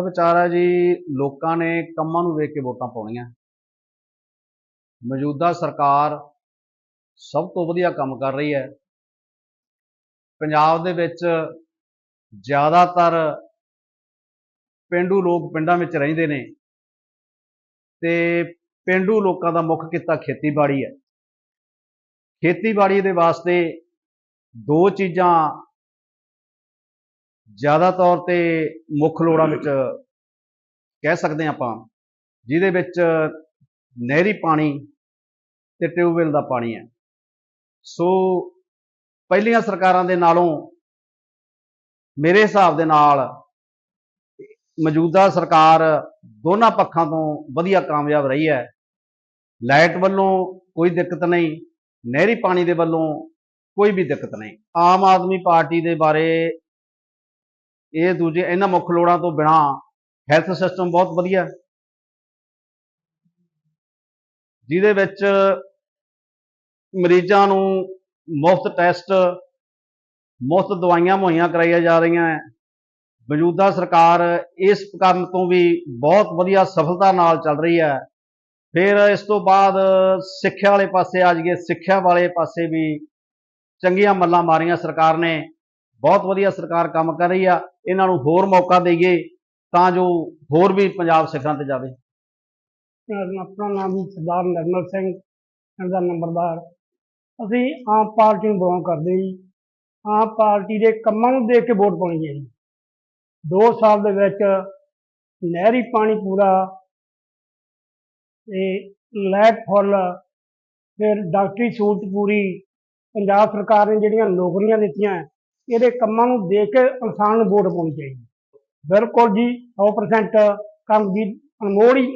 ਵਿਚਾਰ ਹੈ ਜੀ, ਲੋਕਾਂ ਨੇ ਕੰਮਾਂ ਨੂੰ ਵੇਖ ਕੇ ਵੋਟਾਂ ਪਾਉਣੀਆਂ। ਮੌਜੂਦਾ ਸਰਕਾਰ ਸਭ ਤੋਂ ਵਧੀਆ ਕੰਮ ਕਰ ਰਹੀ ਹੈ। ਪੰਜਾਬ ਦੇ ਵਿੱਚ ਜ਼ਿਆਦਾਤਰ ਪਿੰਡੂ ਲੋਕ ਪਿੰਡਾਂ ਵਿੱਚ ਰਹਿੰਦੇ ਨੇ ਤੇ ਪਿੰਡੂ ਲੋਕਾਂ ਦਾ ਮੁੱਖ ਕਿੱਤਾ ਖੇਤੀਬਾੜੀ ਹੈ। ਖੇਤੀਬਾੜੀ ਦੇ ਵਾਸਤੇ ਦੋ ਚੀਜ਼ਾਂ ਜ਼ਿਆਦਾ ਤੌਰ ਤੇ ਮੁੱਖ ਲੋੜਾਂ ਵਿੱਚ ਕਹਿ ਸਕਦੇ ਹਾਂ ਆਪਾਂ, ਜਿਹਦੇ ਵਿੱਚ ਨਹਿਰੀ ਪਾਣੀ ਤੇ ਟਿਊਬਵੈੱਲ ਦਾ ਪਾਣੀ ਹੈ। ਸੋ ਪਹਿਲੀਆਂ ਸਰਕਾਰਾਂ ਦੇ ਨਾਲੋਂ ਮੇਰੇ ਹਿਸਾਬ ਦੇ ਨਾਲ ਮੌਜੂਦਾ ਸਰਕਾਰ ਦੋਨਾਂ ਪੱਖਾਂ ਤੋਂ ਵਧੀਆ ਕਾਮਯਾਬ ਰਹੀ ਹੈ। ਲਾਈਟ ਵੱਲੋਂ ਕੋਈ ਦਿੱਕਤ ਨਹੀਂ, ਨਹਿਰੀ ਪਾਣੀ ਦੇ ਵੱਲੋਂ ਕੋਈ ਵੀ ਦਿੱਕਤ ਨਹੀਂ। ਆਮ ਆਦਮੀ ਪਾਰਟੀ ਦੇ ਬਾਰੇ ਇਹ ਦੂਜੇ ਇਹਨਾਂ ਮੁੱਖ ਲੋੜਾਂ ਤੋਂ ਬਿਨਾ ਹੈਲਥ ਸਿਸਟਮ ਬਹੁਤ ਵਧੀਆ ਜਿਹਦੇ ਵਿੱਚ ਮਰੀਜ਼ਾਂ ਨੂੰ ਮੁਫਤ ਟੈਸਟ ਮੁਫਤ ਦਵਾਈਆਂ ਮੁਹੱਈਆ ਕਰਾਈਆਂ ਜਾ ਰਹੀਆਂ ਹੈ। ਮੌਜੂਦਾ ਸਰਕਾਰ ਇਸ ਕੰਮ ਤੋਂ ਵੀ ਬਹੁਤ ਵਧੀਆ ਸਫਲਤਾ ਨਾਲ ਚੱਲ ਰਹੀ ਹੈ। ਫਿਰ ਇਸ ਤੋਂ ਬਾਅਦ ਸਿੱਖਿਆ ਵਾਲੇ ਪਾਸੇ ਆ ਜਾਈਏ। ਸਿੱਖਿਆ ਵਾਲੇ ਪਾਸੇ ਵੀ ਚੰਗੀਆਂ ਮੱਲਾਂ ਮਾਰੀਆਂ ਸਰਕਾਰ ਨੇ। ਬਹੁਤ ਵਧੀਆ ਸਰਕਾਰ ਕੰਮ ਕਰ ਰਹੀ ਆ। ਇਹਨਾਂ ਨੂੰ ਹੋਰ ਮੌਕਾ ਦੇਈਏ ਤਾਂ ਜੋ ਹੋਰ ਵੀ ਪੰਜਾਬ ਸਿਖਰਾਂ ਤੇ ਜਾਵੇ। ਆਪਣਾ ਨਾਮ ਜੀ ਸਰਦਾਰ ਨਿਰਮਲ ਸਿੰਘ ਦਾ ਨੰਬਰਦਾਰ। ਅਸੀਂ ਆਮ ਪਾਰਟੀ ਨੂੰ ਬਿਲੋਂਗ ਕਰਦੇ ਜੀ। ਆਮ ਪਾਰਟੀ ਦੇ ਕੰਮਾਂ ਨੂੰ ਦੇਖ ਕੇ ਵੋਟ ਪਾਉਣੀ ਹੈ ਜੀ 2 ਸਾਲ ਦੇ ਵਿੱਚ ਨਹਿਰੀ ਪਾਣੀ ਪੂਰਾ ਤੇ ਲਾਈਟ ਫੁੱਲ, ਫਿਰ ਡਾਕਟਰੀ ਸਹੂਲਤ ਪੂਰੀ। ਪੰਜਾਬ ਸਰਕਾਰ ਨੇ ਜਿਹੜੀਆਂ ਨੌਕਰੀਆਂ ਦਿੱਤੀਆਂ ਇਹਦੇ ਕੰਮਾਂ ਨੂੰ ਦੇਖ ਕੇ ਇਨਸਾਨ ਨੂੰ ਵੋਟ ਪਾਉਣੀ ਚਾਹੀਦੀ ਬਿਲਕੁਲ ਜੀ 100% ਕੰਮ ਦੀ ਅਨਮੋਲ ਹੀ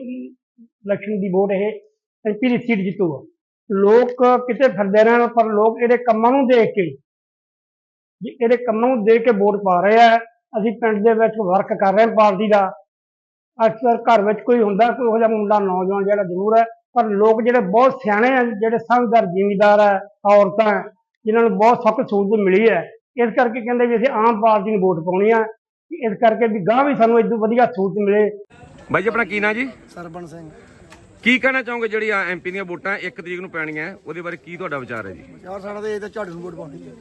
ਇਲੈਕਸ਼ਨ ਦੀ ਵੋਟ ਇਹ ਐਮਪੀ ਦੀ ਸੀਟ ਜਿੱਤੂਗਾ ਲੋਕ ਕਿਤੇ ਫਿਰਦੇ ਰਹਿਣ ਪਰ ਲੋਕ ਇਹਦੇ ਕੰਮਾਂ ਨੂੰ ਦੇਖ ਕੇ ਜੀ ਇਹਦੇ ਕੰਮਾਂ ਨੂੰ ਦੇਖ ਕੇ ਵੋਟ ਪਾ ਰਹੇ ਆ ਅਸੀਂ ਪਿੰਡ ਦੇ ਵਿੱਚ ਵਰਕ ਕਰ ਰਹੇ ਹਾਂ ਪਾਰਟੀ ਦਾ। ਅਕਸਰ ਘਰ ਵਿੱਚ ਕੋਈ ਹੁੰਦਾ ਕੋਈ ਉਹ ਜਿਹਾ ਮੁੰਡਾ ਨੌਜਵਾਨ ਜਿਹੜਾ ਜ਼ਰੂਰ ਹੈ ਪਰ ਲੋਕ ਜਿਹੜੇ ਬਹੁਤ ਸਿਆਣੇ ਆ ਜਿਹੜੇ ਸਮਝਦਾਰ ਜ਼ਿਮੀਦਾਰ ਹੈ ਔਰਤਾਂ ਹੈ, ਜਿਨ੍ਹਾਂ ਨੂੰ ਬਹੁਤ ਸਖਤ ਸਹੂਲਤ ਮਿਲੀ ਹੈ ਇਸ ਕਰਕੇ ਕਹਿੰਦੇ ਵੀ ਅਸੀਂ ਆਮ ਪਾਰਟੀ ਨੂੰ ਵੋਟ ਪਾਉਣੀ ਆ ਇਸ ਕਰਕੇ ਵੀ ਗਾਂ ਵੀ ਸਾਨੂੰ ਇਦੋਂ ਵਧੀਆ ਸਹੂਲਤ ਮਿਲੇ। ਬਾਈ ਜੀ ਆਪਣਾ ਕੀ ਨਾਂ ਜੀ? ਸਰਬਣ ਸਿੰਘ। ਕੀ ਕਹਿਣਾ ਚਾਹੋਗੇ ਜਿਹੜੀ ਆ ਐਮਪੀ ਦੀਆਂ ਵੋਟਾਂ 1 ਤਰੀਕ ਨੂੰ ਪੈਣੀਆਂ ਉਹਦੇ ਬਾਰੇ ਕੀ ਤੁਹਾਡਾ ਵਿਚਾਰ ਹੈ ਜੀ? ਯਾਰ ਸਾਡਾ ਤੇ ਇਹ ਤਾਂ ਝਾੜੂ ਨੂੰ ਵੋਟ ਪਾਉਣੀ ਹੈ।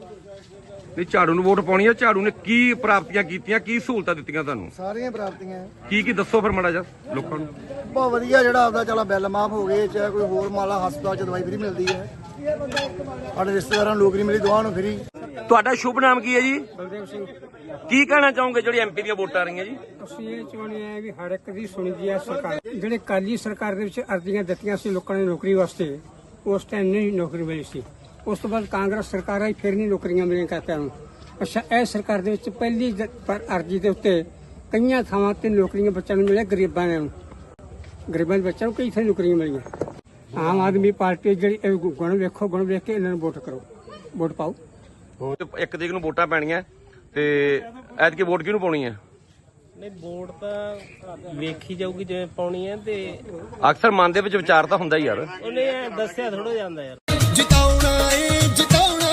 ਨਹੀਂ ਝਾੜੂ ਨੂੰ ਵੋਟ ਪਾਉਣੀ ਹੈ ਝਾੜੂ ਨੇ ਕੀ ਪ੍ਰਾਪਤੀਆਂ ਕੀਤੀਆਂ ਕੀ ਸਹੂਲਤਾਂ ਦਿੱਤੀਆਂ ਤੁਹਾਨੂੰ? ਸਾਰੀਆਂ ਪ੍ਰਾਪਤੀਆਂ। ਕੀ ਕੀ ਦੱਸੋ ਫਿਰ ਮਾੜਾ ਜਿਹਾ ਲੋਕਾਂ ਨੂੰ। ਬਹੁਤ ਵਧੀਆ ਜਿਹੜਾ ਆਪਦਾ ਚਲਾ ਬਿੱਲ ਮਾਫ ਹੋ ਗਏ ਚਾਹੇ ਕੋਈ ਹੋਰ ਮਾਲਾ ਹਸਪਤਾਲ ਚ ਦਵਾਈ ਫਰੀ ਮਿਲਦੀ ਹੈ। ਸਾਡੇ ਰਿਸ਼ਤੇਦਾਰਾਂ ਨੂੰ ਨੌਕਰੀ ਮਿਲੀ ਦੋਵਾਂ ਨੂੰ ਫਰੀ। ਤੁਹਾਡਾ ਸ਼ੁਭ ਨਾਮ ਕੀ ਹੈ ਜੀ? ਬਲਦੇਵ ਸਿੰਘ। ਕੀ ਕਹਿਣਾ ਚਾਹੋਗੇ ਜਿਹੜੀ ਐਮਪੀ ਦੀਆਂ ਵੋਟਾਂ ਆ ਰਹੀਆਂ ਜੀ? ਅਸੀਂ ਇਹ ਚਾਹੁੰਦੇ ਹਾਂ ਵੀ ਹਰ ਇੱਕ ਦੀ ਸੁਣੀ ਦੀ ਹੈ ਸਰਕਾਰ। ਜਿਹੜੇ ਕਾਲੀ ਸਰਕਾਰ ਦੇ ਵਿੱਚ ਅਰਜ਼ੀਆਂ ਦਿੱਤੀਆਂ ਸੀ ਲੋਕਾਂ ਨੇ ਨੌਕਰੀ ਵਾਸਤੇ ਉਸ ਟਾਈਮ ਨਹੀਂ ਨੌਕਰੀ ਮਿਲੀ ਸੀ। ਉਸ ਤੋਂ ਬਾਅਦ ਕਾਂਗਰਸ ਸਰਕਾਰ ਆਈ ਫਿਰ ਨਹੀਂ ਨੌਕਰੀਆਂ ਮਿਲੀਆਂ ਕਹਿੰਦੇ ਨੂੰ। ਅੱਛਾ ਇਹ ਸਰਕਾਰ ਦੇ ਵਿੱਚ ਪਹਿਲੀ ਜ- ਪਰ ਅਰਜ਼ੀ ਦੇ ਉੱਤੇ ਕਈਆਂ ਥਾਵਾਂ ਤੇ ਨੌਕਰੀਆਂ ਬੱਚਿਆਂ ਨੂੰ ਮਿਲੇ ਗਰੀਬਾਂ ਨੂੰ। ਗਰੀਬਾਂ ਦੇ ਬੱਚਿਆਂ ਨੂੰ ਕਈ ਥਾਂ ਨੌਕਰੀਆਂ ਮਿਲੀਆਂ। ਆਮ ਆਦਮੀ ਪਾਰਟੀ ਜਿਹੜੀ ਇਹ ਗੁਣ ਵੇਖੋ ਗੁਣ ਵੇਖ ਕੇ ਇਹਨਾਂ ਨੂੰ ਵੋਟ ਕਰੋ। ਵੋਟ ਪਾਓ। 1 ਤਰੀਕ ਨੂੰ ਵੋਟਾਂ ਪੈਣੀਆਂ ਤੇ ਐਤਕੀ ਵੋਟ ਕਿਹਨੂੰ ਪਾਉਣੀ ਹੈ? ਨਹੀਂ ਵੋਟ ਤਾਂ ਵੇਖੀ ਜਾਊਗੀ ਜਿਵੇਂ ਪਾਉਣੀ ਹੈ ਤੇ ਅਕਸਰ ਮਨ ਦੇ ਵਿੱਚ ਵਿਚਾਰ ਤਾਂ ਹੁੰਦਾ ਹੀ ਯਾਰ। ਉਹਨੇ ਐਂ ਦੱਸਿਆ ਥੋੜਾ ਜਾਂਦਾ ਯਾਰ। ਜਿਤਾਉਣਾ ਏ ਜਿਤਾਉਣਾ